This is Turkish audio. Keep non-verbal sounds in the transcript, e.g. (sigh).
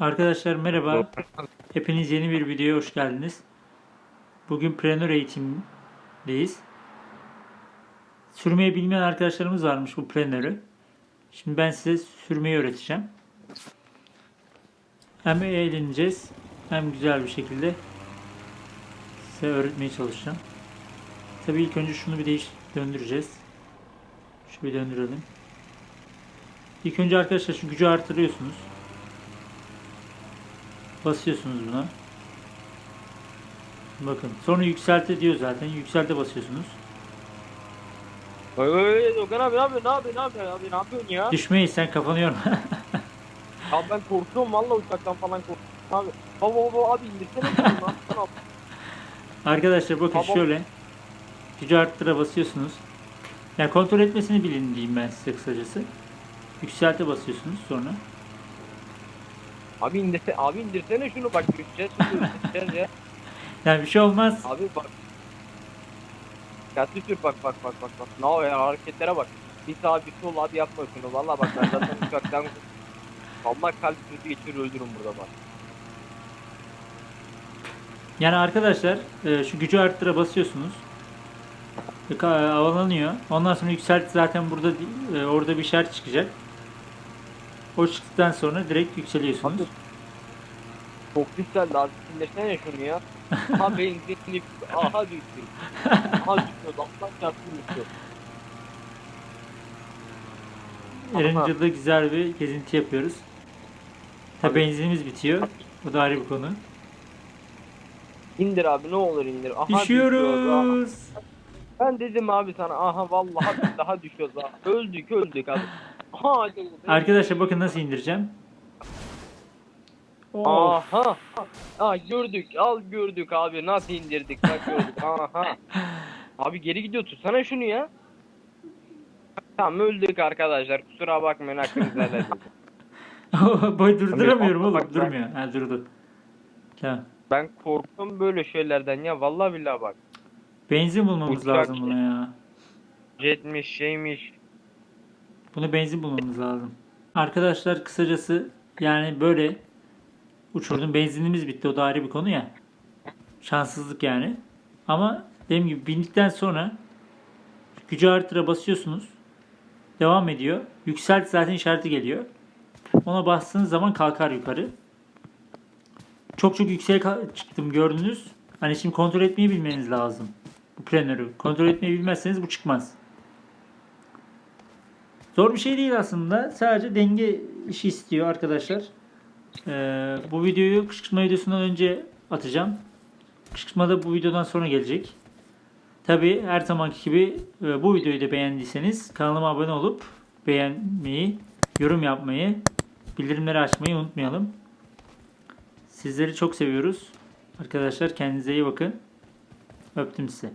Arkadaşlar merhaba. Hepiniz yeni bir videoya hoş geldiniz. Bugün Preneur eğitimdeyiz. Sürmeyi bilmeyen arkadaşlarımız varmış bu Preneur'ü. Şimdi ben size sürmeyi öğreteceğim. Hem eğleneceğiz hem güzel bir şekilde size öğretmeye çalışacağım. Tabii ilk önce şunu bir değiş döndüreceğiz. Şu bir döndürelim. İlk önce arkadaşlar şu gücü artırıyorsunuz. Basıyorsunuz buna. Bakın. Sonra yükselte diyor zaten. Yükselte basıyorsunuz. Oy oy oy Dogan abi ne yapıyorsun? Ne yapıyorsun? Ne yapıyorsun abi? Ne yapıyorsun ya? Düşmeyi sen kafanı yorma. (laughs) Abi ben korkuyorum valla uçaktan falan korkuyorum. Abi baba baba abi indirsene. (laughs) Arkadaşlar bakın Tamam. şöyle. Gücü arttıra basıyorsunuz. Yani kontrol etmesini bilin diyeyim ben size kısacası. Yükselte basıyorsunuz sonra. Abi indirse abi indirsene şunu bak düşeceğiz şimdi düşeceğiz ya. (laughs) Yani bir şey olmaz. Abi bak. Dikkatli sür bak bak bak bak bak. Ne o ya hareketlere bak. Bir sağ bir sol abi yapma şunu. Valla bak ben zaten uçaktan Valla kalp krizi geçirir öldürürüm burada bak. Yani arkadaşlar e, şu gücü arttıra basıyorsunuz. E, ka- Havalanıyor. Ondan sonra yükselt zaten burada e, orada bir işaret çıkacak. O çıktıktan sonra direkt yükseliyorsunuz. Abi çok yükseldi abi indirsene şunu ya. Aha (laughs) benzinli aha düştü. Aha düşüyor. Allah çarpsın düşüyor. Erince'de güzel bir gezinti yapıyoruz. Tabi benzinimiz bitiyor. Bu da ayrı bir konu. İndir abi ne olur indir. Aha düşüyoruz. Ben dedim abi sana aha vallahi daha düşüyoruz ha. Öldük öldük abi. Hadi. Arkadaşlar bakın nasıl indireceğim. Of. Aha. Aa gördük al gördük abi nasıl indirdik bak gördük (laughs) aha. Abi geri gidiyor tutsana şunu ya. Tamam öldük arkadaşlar kusura bakmayın hakkınızı helal edin. (laughs) Boy durduramıyorum oğlum. bak. Durmuyor. Ha durdu. Tamam. Ben korktum böyle şeylerden ya vallahi billahi bak. Benzin bulmamız Uçak lazım buna ya. Jetmiş şeymiş. Bunu benzin bulmamız lazım. Arkadaşlar kısacası yani böyle uçurdum. Benzinimiz bitti. O da ayrı bir konu ya. Şanssızlık yani. Ama dediğim gibi bindikten sonra gücü artıra basıyorsunuz. Devam ediyor. Yükselt zaten işareti geliyor. Ona bastığınız zaman kalkar yukarı. Çok çok yükseğe çıktım gördünüz. Hani şimdi kontrol etmeyi bilmeniz lazım. Bu planörü. Kontrol etmeyi bilmezseniz bu çıkmaz. Zor bir şey değil aslında. Sadece denge işi istiyor arkadaşlar. Ee, bu videoyu kışkırtma videosundan önce atacağım. Kışkırtma da bu videodan sonra gelecek. Tabi her zamanki gibi e, bu videoyu da beğendiyseniz kanalıma abone olup beğenmeyi, yorum yapmayı, bildirimleri açmayı unutmayalım. Sizleri çok seviyoruz. Arkadaşlar kendinize iyi bakın. Öptüm size.